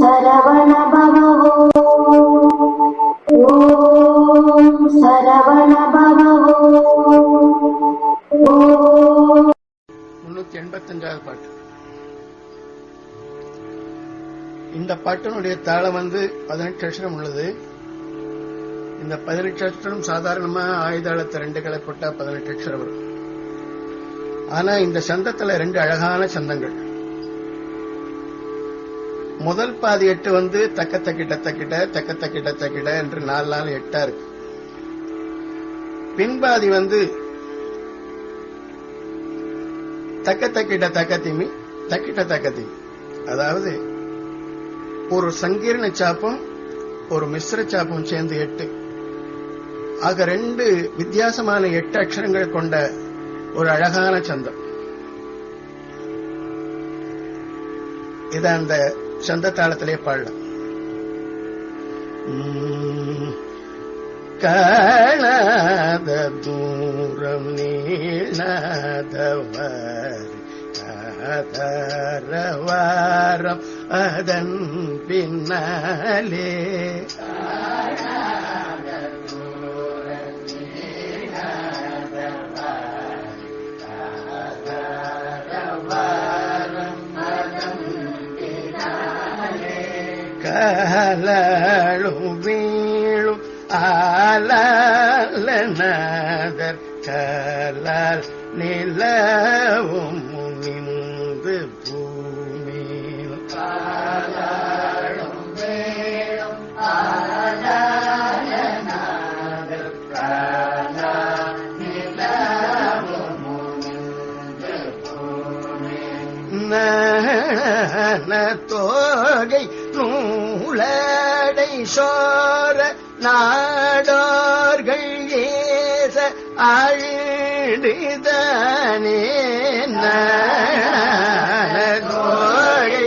சரவண பவோ ஓம் சரவண பவோ முன்னூத்தி எண்பத்தஞ்சாவது பாட்டு. இந்த பாட்டினுடைய தாளம் வந்து பதினெட்டு அக்ஷரம் உள்ளது. இந்த பதினெட்டு அக்ஷரம் சாதாரணமா ஆயுதாளத்தை ரெண்டு களை போட்டா பதினெட்டு அக்ஷரம் வரும். ஆனா இந்த சந்தத்துல ரெண்டு அழகான சந்தங்கள். முதல் பாதி எட்டு வந்து தக்க தக்கிட்ட தக்கிட்ட தக்க தக்கிட்ட தக்கிட்ட என்று நாலு நாலு எட்டா இருக்கு. பின்பாதி வந்து தக்க தக்கிட்ட தக்கத்திமி தக்கிட்ட தக்கத்திமி அதாவது ஒரு சங்கீர்ண சாப்பும் ஒரு மிஸ்ர சாப்பும் சேர்ந்து எட்டு. ஆக ரெண்டு வித்தியாசமான எட்டு அக்ஷரங்கள் கொண்ட ஒரு அழகான சந்தம். இத அந்த சந்த தாளத்திலே பாடலாம் உம், காணாத தூரம் நீளாதவர் அதரவாரம் அதன் பின்னாலே. காலும் வீழும் ஆலாலநாதர் கலால் நிலவும் நின்று பூமி நன தோகை நூலடை சோர நாடோர்கள் ஏச அழுதுதானே நன தோகை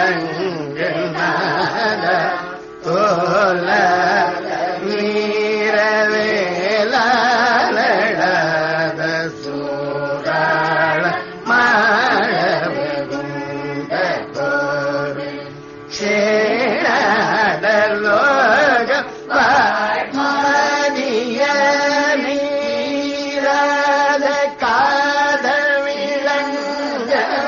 விளங்கு நாத தோல நீரவேலாத சூராள மாழவகுந்த கோவில் சேடலோக பாடிய நீராத காதல் விளங்கவ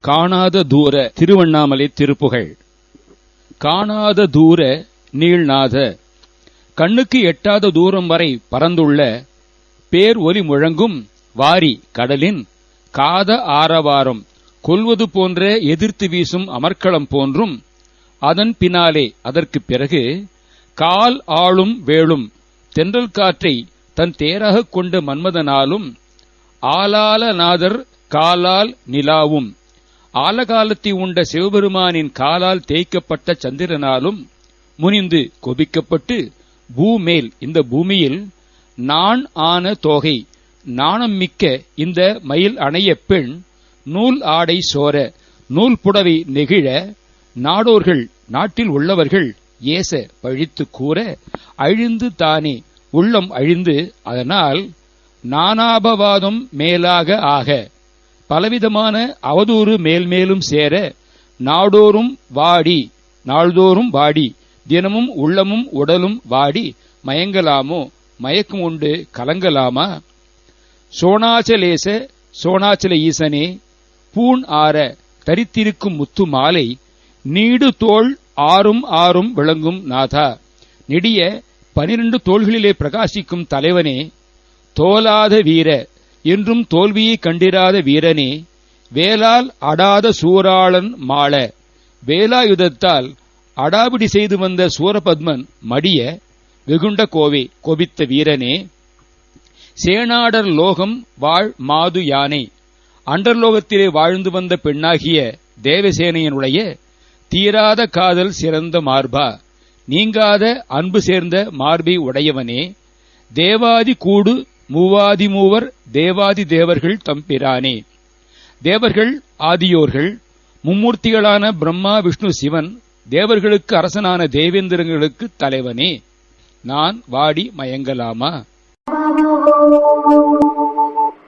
காணாத தூர திருவண்ணாமலை திருப்புகழ். காணாத தூர நீள்நாத. கண்ணுக்கு எட்டாத தூரம் வரை பறந்துள்ள பேர் ஒலி முழங்கும் வாரி கடலின் காத ஆரவாரம். கொல்வது போன்ற எதிர்த்து வீசும் அமர்க்களம் போன்றும் அதன் பின்னாலே அதற்குப் பிறகு கால் ஆளும் வேளும் தென்றல் காற்றை தன் தேராகக் கொண்ட மன்மதனாலும் ஆலாலநாதர் காலால் நிலாவும். ஆலகாலத்தை உண்ட சிவபெருமானின் காலால் தேய்க்கப்பட்ட சந்திரனாலும் முனிந்து கொபிக்கப்பட்டு பூமேல் இந்த பூமியில் நான் ஆன தோகை நாணம் மிக்க இந்த மயில் அணைய பெண் நூல் ஆடை சோர நூல் புடவை நெகிழ நாடோர்கள் நாட்டில் உள்ளவர்கள் ஏச பழித்து கூற அழிந்து தானே உள்ளம் அழிந்து அதனால் நானாபவாதம் மேலாக ஆக பலவிதமான அவதூறு மேல்மேலும் சேர நாடோறும் வாடி நாள்தோறும் வாடி தினமும் உள்ளமும் உடலும் வாடி மயங்கலாமோ மயக்கம் உண்டு கலங்கலாமா? சோனாச்சலேச சோனாச்சல ஈசனே பூண் ஆற தரித்திருக்கும் முத்து மாலை நீடு தோள் ஆறும் ஆறும் விளங்கும் நாதா. நெடிய பனிரெண்டு தோள்களிலே பிரகாசிக்கும் தலைவனே தோலாத வீர என்றும் தோல்வியை கண்டிராத வீரனே வேலால் அடாத சூராளன் மாள. வேலாயுதத்தால் அடாபிடி செய்து வந்த சூரபத்மன் மடிய வெகுண்ட கோவே கோபித்த வீரனே. சேனாடர் லோகம் வாழ் மாது யானை. அண்டர்லோகத்திலே வாழ்ந்து வந்த பெண்ணாகிய தேவசேனையனுடைய தீராத காதல் சிறந்த மார்பா. நீங்காத அன்பு சேர்ந்த மார்பை உடையவனே. தேவாதி கூடு மூவாதி மூவர் தேவாதி தேவர்கள் தம்பிரானே தேவர்கள் ஆதியோர்கள் மும்மூர்த்திகளான பிரம்மா விஷ்ணு சிவன் தேவர்களுக்கு அரசனான தேவேந்திரங்களுக்கு தலைவனே. நான் வாடி மயங்கலாமா?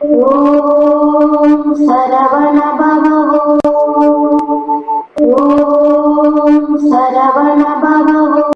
ஓம் சரவண.